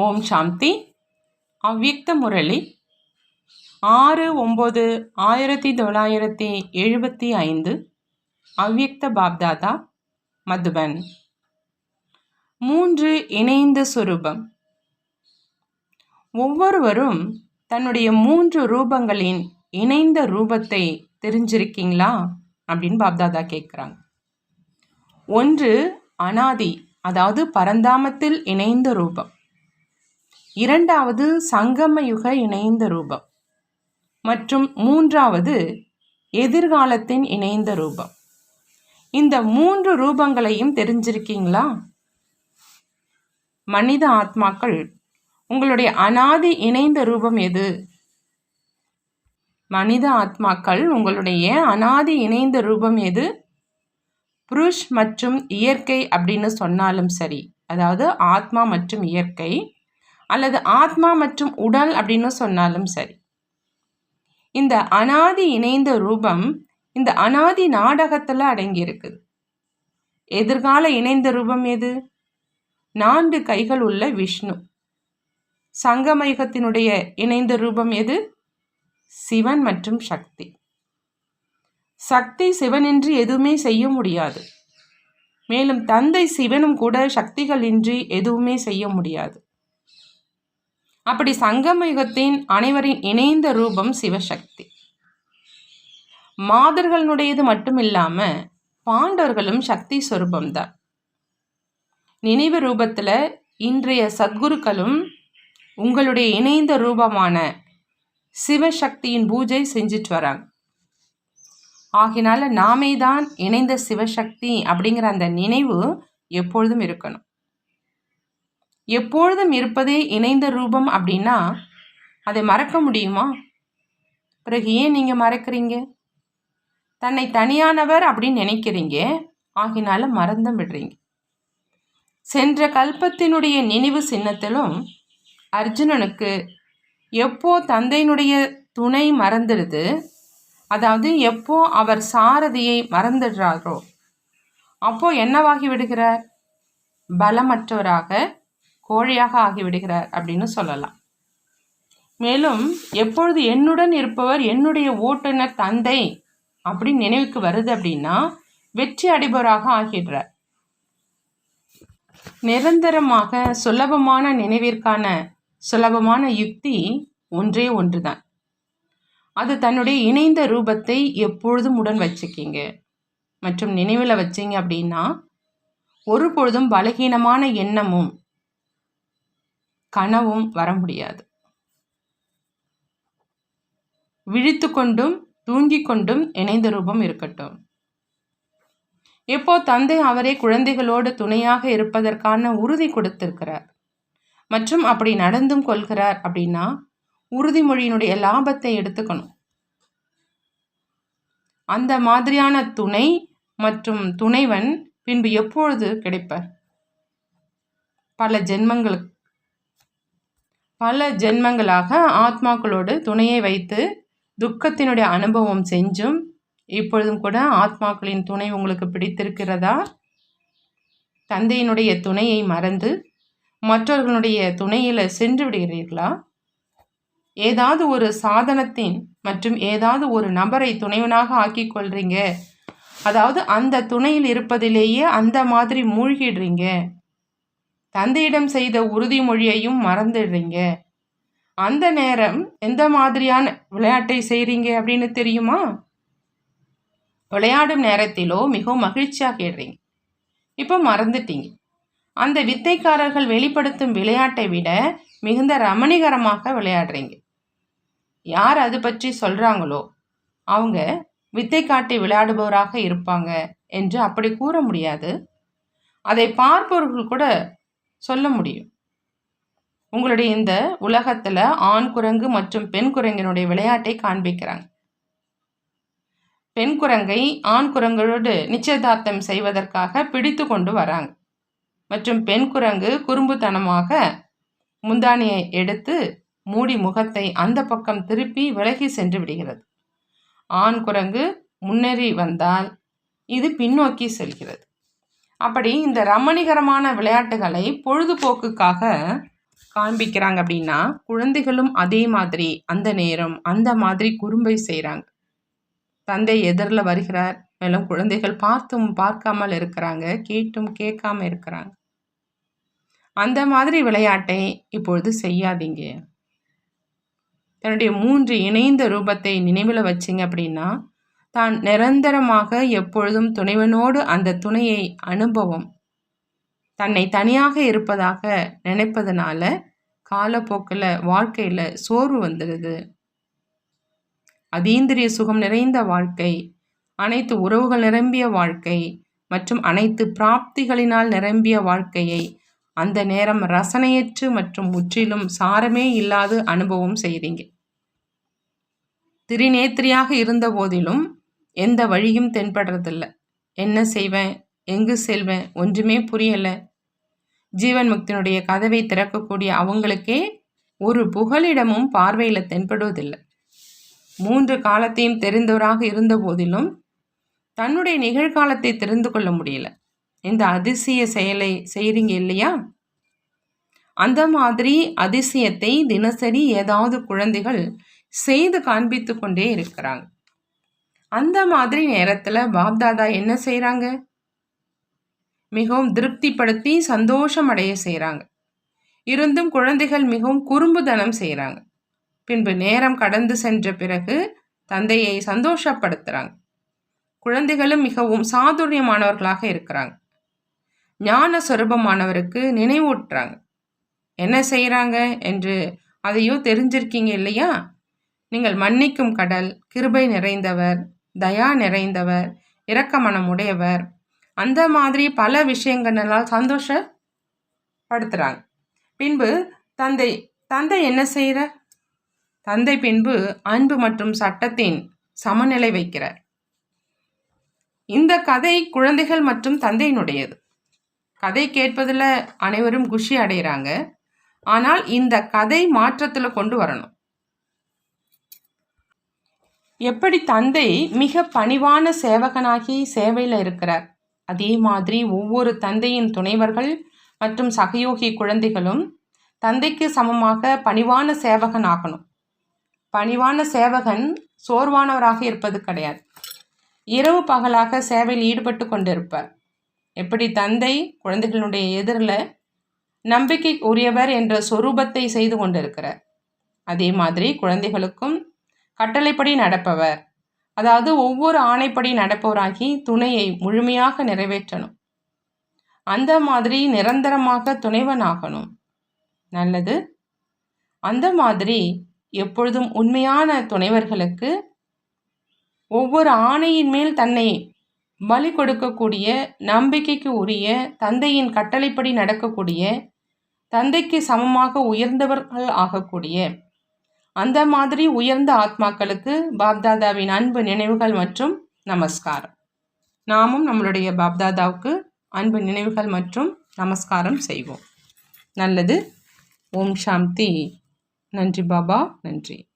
ஓம் சாந்தி. அவ்வியக்த முரளி. ஆறு ஒம்பது ஆயிரத்தி தொள்ளாயிரத்தி எழுபத்தி ஐந்து. அவ்வியக்த பாப்தாதா மதுபன். மூன்று இணைந்த சுரூபம். ஒவ்வொருவரும் தன்னுடைய மூன்று ரூபங்களின் இணைந்த ரூபத்தை தெரிஞ்சிருக்கீங்களா? அப்படின்னு பாப்தாதா கேட்குறாங்க ஒன்று அனாதி அதாவது பரந்தாமத்தில் இணைந்த ரூபம். இரண்டாவது சங்கமயுக இணைந்த ரூபம். மற்றும் மூன்றாவது எதிர்காலத்தின் இணைந்த ரூபம். இந்த மூன்று ரூபங்களையும் தெரிஞ்சிருக்கீங்களா? மனித ஆத்மாக்கள் உங்களுடைய அனாதி இணைந்த ரூபம் எது? மனித ஆத்மாக்கள் உங்களுடைய அனாதி இணைந்த ரூபம் எது? புருஷ் மற்றும் இயற்கை அப்படின்னு சொன்னாலும் சரி அதாவது ஆத்மா மற்றும் இயற்கை அல்லது ஆத்மா மற்றும் உடல் அப்படின்னு சொன்னாலும் சரி. இந்த அனாதி இணைந்த ரூபம் இந்த அனாதி நாடகத்தில் அடங்கியிருக்குது எதிர்கால இணைந்த ரூபம் எது? நான்கு கைகள் உள்ள விஷ்ணு. சங்கமயுகத்தினுடைய இணைந்த ரூபம் எது? சிவன் மற்றும் சக்தி. சக்தி சிவனின்றி எதுவுமே செய்ய முடியாது. மேலும் தந்தை சிவனும் கூட சக்திகள் இன்றி எதுவுமே செய்ய முடியாது. அப்படி சங்கமயுகத்தின் அனைவரின் இணைந்த ரூபம் சிவசக்தி. மாதர்களுடையது மட்டும் இல்லாம பாண்டவர்களும் சக்தி சொரூபம்தான். நினைவு ரூபத்தில் இன்றைய சத்குருக்களும் உங்களுடைய இணைந்த ரூபமான சிவசக்தியின் பூஜை செஞ்சுட்டு வராங்க. ஆகினால நாமே தான் இணைந்த சிவசக்தி அப்படிங்கிற அந்த நினைவு எப்பொழுதும் இருக்கணும். எப்பொழுதும் இருப்பதே இணைந்த ரூபம் அப்படின்னா அதை மறக்க முடியுமா? பிறகு ஏன் நீங்கள் மறக்கிறீங்க? தன்னை தனியானவர் அப்படின்னு நினைக்கிறீங்க. ஆகினால மறந்தும் விடுறீங்க. சென்ற கல்பத்தினுடைய நினைவு சின்னத்திலும் அர்ஜுனனுக்கு எப்போ தந்தையினுடைய துணை மறந்துடுது அதாவது எப்போ அவர் சாரதியை மறந்துடுறாரோ அப்போ என்னவாகி விடுகிறார்? பலமற்றவராக கோழையாக ஆகிவிடுகிறார் அப்படின்னு சொல்லலாம். மேலும் எப்பொழுது என்னுடன் இருப்பவர் என்னுடைய ஓட்டுநர் தந்தை அப்படின்னு நினைவுக்கு வருது அப்படின்னா வெற்றி அடைபவராக ஆகிடுறார். நிரந்தரமாக சுலபமான நினைவிற்கான சுலபமான யுக்தி ஒன்றே ஒன்றுதான். அது தன்னுடைய இணைந்த ரூபத்தை எப்பொழுதும் உடன் வச்சுக்கிங்க. மற்றும் நினைவில் வச்சிங்க அப்படின்னா ஒரு பொழுதும் பலகீனமான எண்ணமும் கனவும் வர முடியாது. விழித்து கொண்டும் தூங்கிக் கொண்டும் இணைந்த ரூபம் இருக்கட்டும். இப்போ தந்தை அவரே குழந்தைகளோடு துணையாக இருப்பதற்கான உறுதி கொடுத்திருக்கிறார். மற்றும் அப்படி நடந்தும் கொள்கிறார் அப்படின்னா உறுதிமொழியினுடைய லாபத்தை எடுத்துக்கணும். அந்த மாதிரியான துணை மற்றும் துணைவன் பின்பு எப்பொழுது கிடைப்பார்? பல ஜென்மங்களுக்கு பல ஜென்மங்களாக ஆத்மாக்களோடு துணையை வைத்து துக்கத்தினுடைய அனுபவம் செஞ்சும் இப்பொழுதும் கூட ஆத்மாக்களின் துணை உங்களுக்கு பிடித்திருக்கிறதா? தந்தையினுடைய துணையை மறந்து மற்றவர்களுடைய துணையில் சென்று விடுகிறீர்களா? ஏதாவது ஒரு சாதனத்தின் மற்றும் ஏதாவது ஒரு நபரை துணைவனாக ஆக்கி கொள்றீங்க. அதாவது அந்த துணையில் இருப்பதிலேயே அந்த மாதிரி மூழ்கிடுறீங்க. தந்தையிடம் செய்த உறுதிமொழியையும் மறந்துடுறீங்க. அந்த நேரம் எந்த மாதிரியான விளையாட்டை செய்கிறீங்க அப்படின்னு தெரியுமா? விளையாடும் நேரத்திலோ மிகவும் மகிழ்ச்சியாக மகிழ்ச்சியாகிடுறீங்க இப்போ மறந்துட்டீங்க. அந்த வித்தைக்காரர்கள் வெளிப்படுத்தும் விளையாட்டை விட மிகுந்த ரமணிகரமாக விளையாடுறீங்க. யார் அது பற்றி சொல்கிறாங்களோ அவங்க வித்தை காட்டி விளையாடுபவராக இருப்பாங்க என்று அப்படி கூற முடியாது. அதை பார்ப்பவர்கள் கூட சொல்ல முடியும். உங்களுடைய இந்த உலகத்தில் ஆண் குரங்கு மற்றும் பெண் குரங்கினுடைய விளையாட்டை காண்பிக்கிறாங்க. பெண் குரங்கை ஆண் குரங்களோடு நிச்சயதார்த்தம் செய்வதற்காக பிடித்து கொண்டு வராங்க. மற்றும் பெண் குரங்கு குறும்புத்தனமாக முந்தானியை எடுத்து மூடி முகத்தை அந்த பக்கம் திருப்பி விலகி சென்று விடுகிறது. ஆண் குரங்கு முன்னேறி வந்தால் இது பின்னோக்கி செல்கிறது. அப்படி இந்த ரமணிகரமான விளையாட்டுகளை பொழுதுபோக்குக்காக காண்பிக்கிறாங்க அப்படின்னா குழந்தைகளும் அதே மாதிரி அந்த நேரம் அந்த மாதிரி குறும்பை செய்கிறாங்க தந்தை எதிரில் வருகிறார். மேலும் குழந்தைகள் பார்த்தும் பார்க்காமல் இருக்கிறாங்க. கேட்டும் கேட்காம இருக்கிறாங்க. அந்த மாதிரி விளையாட்டை இப்பொழுது செய்யாதீங்க. தன்னுடைய மூன்று இணைந்த ரூபத்தை நினைவில் வச்சிங்க அப்படின்னா தான் நிரந்தரமாக எப்பொழுதும் துணைவனோடு அந்த துணையை அனுபவம். தன்னை தனியாக இருப்பதாக நினைப்பதனால காலப்போக்கில் வாழ்க்கையில் சோர்வு வந்துடுது. அதீந்திரிய சுகம் நிறைந்த வாழ்க்கை அனைத்து உறவுகள் நிரம்பிய வாழ்க்கை மற்றும் அனைத்து பிராப்திகளினால் நிரம்பிய வாழ்க்கையை அந்த நேரம் ரசனையற்று மற்றும் முற்றிலும் சாரமே இல்லாது அனுபவம் செய்கிறீங்க திரிநேத்திரியாக இருந்த போதிலும் எந்த வழியும் தென்படுறதில்ல. என்ன செய்வேன்? எங்கு செல்வேன்? ஒன்றுமே புரியலை. ஜீவன் முக்தினுடைய கதவை திறக்கக்கூடிய அவங்களுக்கே ஒரு புகலிடமும் பார்வையில் தென்படுவதில்லை. மூன்று காலத்தையும் தெரிந்தவராக இருந்த போதிலும் தன்னுடைய நிகழ்காலத்தை தெரிந்து கொள்ள முடியல. இந்த அதிசய செயலை செய்கிறீங்க இல்லையா? அந்த மாதிரி அதிசயத்தை தினசரி ஏதாவது குழந்தைகள் செய்து காண்பித்து கொண்டே இருக்கிறாங்க. அந்த மாதிரி நேரத்தில் பாப்தாதா என்ன செய்கிறாங்க மிகவும் திருப்திப்படுத்தி சந்தோஷம் அடைய செய்கிறாங்க இருந்தும் குழந்தைகள் மிகவும் குறும்புதனம் செய்கிறாங்க பின்பு நேரம் கடந்து சென்ற பிறகு தந்தையை சந்தோஷப்படுத்துகிறாங்க குழந்தைகளும் மிகவும் சாதுரியமானவர்களாக இருக்கிறாங்க. ஞான சொரூபமானவருக்கு நினைவூட்டுறாங்க. என்ன செய்கிறாங்க என்று அதையோ தெரிஞ்சிருக்கீங்க இல்லையா? நீங்கள் மன்னிக்கும் கடல் கிருபை நிறைந்தவர் தயா நிறைந்தவர் இரக்கமனமுடையவர். உடையவர் அந்த மாதிரி பல விஷயங்களால் சந்தோஷப்படுத்துகிறாங்க பின்பு தந்தை தந்தை என்ன செய்கிற தந்தை பின்பு அன்பு மற்றும் சட்டத்தின் சமநிலை வைக்கிறார். இந்த கதை குழந்தைகள் மற்றும் தந்தையினுடையது. கதை கேட்பதில் அனைவரும் குஷி அடைகிறாங்க. ஆனால் இந்த கதை மாற்றத்தில் கொண்டு வரணும். எப்படி தந்தை மிக பணிவான சேவகனாகி சேவையில் இருக்கிறார்? அதே மாதிரி ஒவ்வொரு தந்தையின் துணைவர்கள் மற்றும் சகயோகி குழந்தைகளும் தந்தைக்கு சமமாக பணிவான சேவகன் ஆகணும். பணிவான சேவகன் சோர்வானவராக இருப்பது கிடையாது. இரவு பகலாக சேவையில் ஈடுபட்டு கொண்டிருப்பார். எப்படி தந்தை குழந்தைகளுடைய எதிரில் நம்பிக்கை உரியவர் என்ற சொரூபத்தை செய்து கொண்டிருக்கிறார். அதே மாதிரி குழந்தைகளுக்கும் கட்டளைப்படி நடப்பவர். அதாவது ஒவ்வொரு ஆணைப்படி நடப்பவராகி துணையை முழுமையாக நிறைவேற்றணும். அந்த மாதிரி நிரந்தரமாக துணைவனாகணும். நல்லது. அந்த மாதிரி எப்பொழுதும் உண்மையான துணைவர்களுக்கு ஒவ்வொரு ஆணையின் மேல் தன்னை பலி கொடுக்கக்கூடிய நம்பிக்கைக்கு உரிய தந்தையின் கட்டளைப்படி நடக்கக்கூடிய தந்தைக்கு சமமாக உயர்ந்தவர்கள் ஆகக்கூடிய அந்த மாதிரி உயர்ந்த ஆத்மாக்களுக்கு பாப்தாதாவின் அன்பு நினைவுகள் மற்றும் நமஸ்காரம். நாமும் நம்மளுடைய பாப்தாதாவுக்கு அன்பு நினைவுகள் மற்றும் நமஸ்காரம் செய்வோம். நல்லது. ஓம் சாந்தி. நன்றி பாபா. நன்றி.